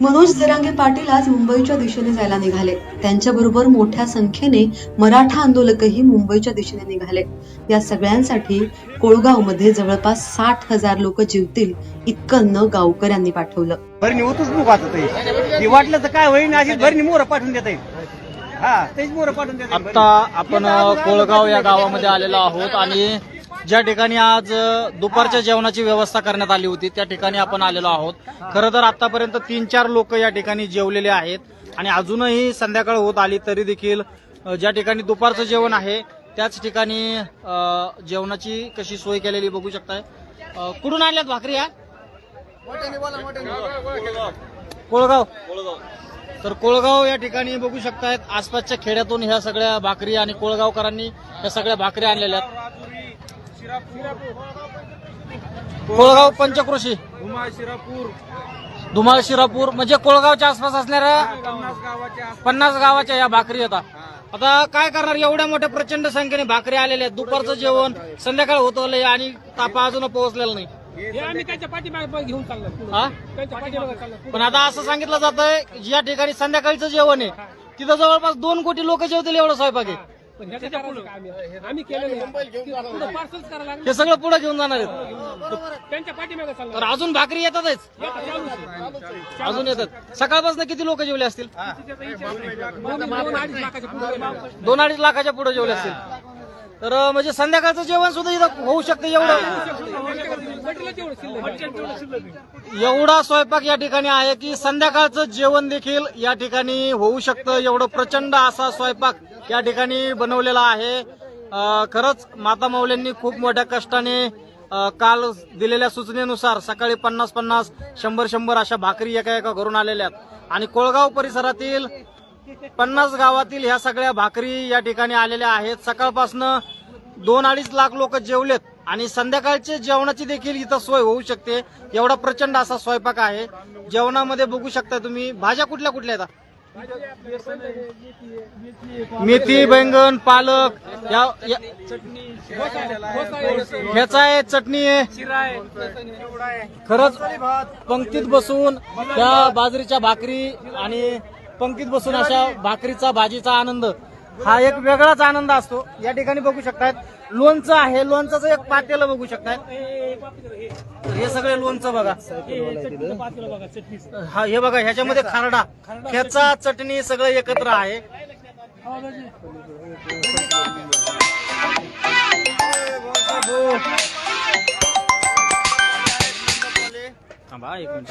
मनोज जरांगे पाटील आज मुंबईच्या दिशेने जायला निघाले. त्यांच्याबरोबर मोठ्या संख्येने मराठा आंदोलकही मुंबईच्या दिशेने निघाले. या सगळ्यांसाठी कोळगावमध्ये जवळपास साठ हजार लोक जीवतील इतकं न गावकऱ्यांनी पाठवलं. वाचत आहे वाटलं तर काय होईन अशी भरणी मोर पाठवून देत. हा तेच मोर पाठवून देत. आता आपण कोळगाव या गावामध्ये आलेलो आहोत आणि ज्या ठिकाणी आज दुपारच्या जेवणाची व्यवस्था करण्यात आली होती त्या ठिकाणी आपण आलेलो आहोत. खरं तर आतापर्यंत तीन चार लोक या ठिकाणी जेवलेले आहेत आणि अजूनही संध्याकाळ होत आली तरी देखील ज्या ठिकाणी दुपारचं जेवण आहे त्याच ठिकाणी जेवणाची कशी सोय केलेली बघू शकताय. कुठून आणल्यात भाकरी या कोळगाव. तर कोळगाव या ठिकाणी बघू शकतायत आसपासच्या खेड्यातून ह्या सगळ्या भाकरी आणि कोळगावकरांनी ह्या सगळ्या भाकरी आणलेल्या आहेत. कोळगाव पंचकृषी धुमाळ शिरापूर म्हणजे कोळगावच्या आसपास असणाऱ्या पन्नास गावाच्या या भाकरी येतात आता काय करणार? एवढ्या मोठ्या प्रचंड संख्येने भाकरी आलेल्या आहेत. दुपारचं जेवण संध्याकाळ होत आलंय आणि तापा अजून पोहोचलेला नाही. हे पण आता असं सांगितलं जात आहे ज्या ठिकाणी संध्याकाळचं जेवण आहे तिथं जवळपास दोन कोटी लोक जेवतील एवढं स्वयंपाक आहे. पण आम्ही आम्ही केलेलं पुढं पार्सल्स करायला लागलं हे सगळं पुढे घेऊन जाणार आहेत. त्यांच्या पाठीमागे चाललो अजून भाकरी येतातच. अजून येतात. सकाळपासून किती लोक जेवले असतील? दोन दोन अडीच लाखाच्या पुढे दोन अडीच लाखाच्या पुढे जेवले असतील. तर म्हणजे संध्याकाळचं जेवण सुद्धा इथं होऊ शकतं एवढं. एवढा स्वयंपाक या ठिकाणी आहे की संध्याकाळचं जेवण देखील या ठिकाणी होऊ शकतं. एवढं प्रचंड असा स्वयंपाक या ठिकाणी बनवलेला आहे. खरंच माता माऊल्यांनी खूप मोठ्या कष्टाने काल दिलेल्या सूचनेनुसार सकाळी पन्नास पन्नास शंभर शंभर अशा भाकरी एका एका घरून आलेल्या आहेत. आणि कोळगाव परिसरातील पन्नास गावातील ह्या सगळ्या भाकरी या ठिकाणी आलेल्या आहेत. सकाळपासनं दोन अडीच लाख लोक जेवलेत आणि संध्याकाळचे जेवणाची देखील इथं सोय होऊ शकते. एवढा प्रचंड असा स्वयंपाक आहे. जेवणामध्ये बघू शकता तुम्ही भाज्या कुठल्या कुठल्या येतात मेथी बैंगन पालक या या- ह्याचा आहे चटणी आहे. खरंच पंक्तीत बसून त्या बाजरीच्या भाकरी आणि पंक्तीत बसून अशा भाकरीचा भाजीचा आनंद. हा एक वेगळाच आनंद असतो. या ठिकाणी बघू शकतात लोणचं आहे. लोणचं एक पातेलं बघू शकतात हे सगळे लोणचं बघा. हा हे बघा ह्याच्यामध्ये खारडा. ह्याचा चटणी सगळं एकत्र आहे. थांबा एक मिनिट.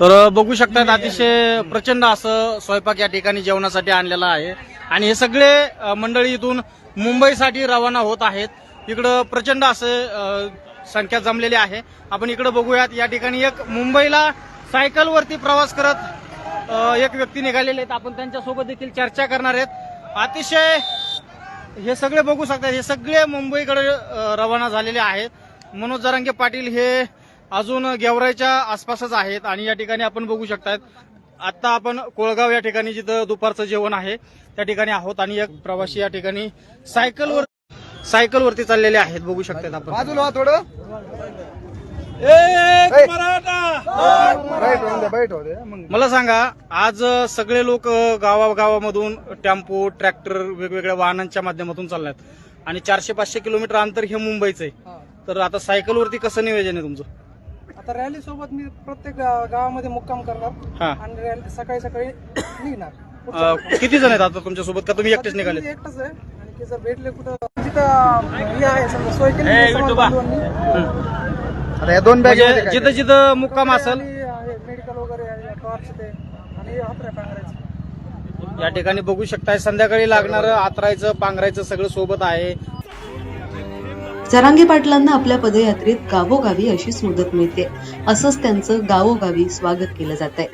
तर बघू शकतात अतिशय प्रचंड असं स्वयंपाक या ठिकाणी जेवणासाठी आणलेला आहे. आणि हे सगळे मंडळी इथून मुंबईसाठी रवाना होत आहेत. इकडं प्रचंड असे संख्या जमलेली आहे. आपण इकडे बघूयात या ठिकाणी एक मुंबईला सायकलवरती प्रवास करत एक व्यक्ती निघालेले आहेत. आपण त्यांच्यासोबत देखील चर्चा करणार आहेत. अतिशय हे सगळे बघू शकतात हे सगळे मुंबईकडे रवाना झालेले आहेत. मनोज जरांगे पाटील हे अजून गेवराईच्या आसपासच आहेत आणि या ठिकाणी आपण बघू शकतात आता आपण कोळगाव या ठिकाणी जिथं दुपारचं जेवण आहे त्या ठिकाणी आहोत आणि एक प्रवासी या ठिकाणी सायकलवर सायकलवरती चाललेले आहेत बघू शकतात आपण. बाजूला व्हा थोडं. बैठ होऊन दे बैठ होऊ दे मग. मला सांगा आज सगळे लोक गावागावामधून टेम्पो ट्रॅक्टर वेगवेगळ्या वाहनांच्या माध्यमातून चालल्यात. आणि चारशे पाचशे किलोमीटर अंतर हे मुंबईचं आहे. तर आता सायकलवरती कसं नियोजन आहे तुमचं? आता रॅली सोबत मी प्रत्येक गा- गावामध्ये मुक्काम करणार. हा. आणि रॅली सकाळी सकाळी निघणार. अं, किती जण आहेत आता तुमच्यासोबत का तुम्ही एकटेच निघाले मी एकटाच आहे. आणि ते जर भेटले कुठं जिथं हे आहे समजा सोय केली समाज बांधवांनी. आता या दोन बॅग म्हणजे जिथं जिथं मुक्काम असेल. आणि मेडिकल वगैरे आहे टॉर्च ते. आणि हातऱ्या पांघरायचे या ठिकाणी बघू शकताय संध्याकाळी लागणारं आतरायचं पांघरायचं सगळं सोबत आहे. जरांगे पाटलांना आपल्या पदयात्रेत गावोगावी अशीच मदत मिळते. असंच त्यांचं गावोगावी स्वागत केलं जात आहे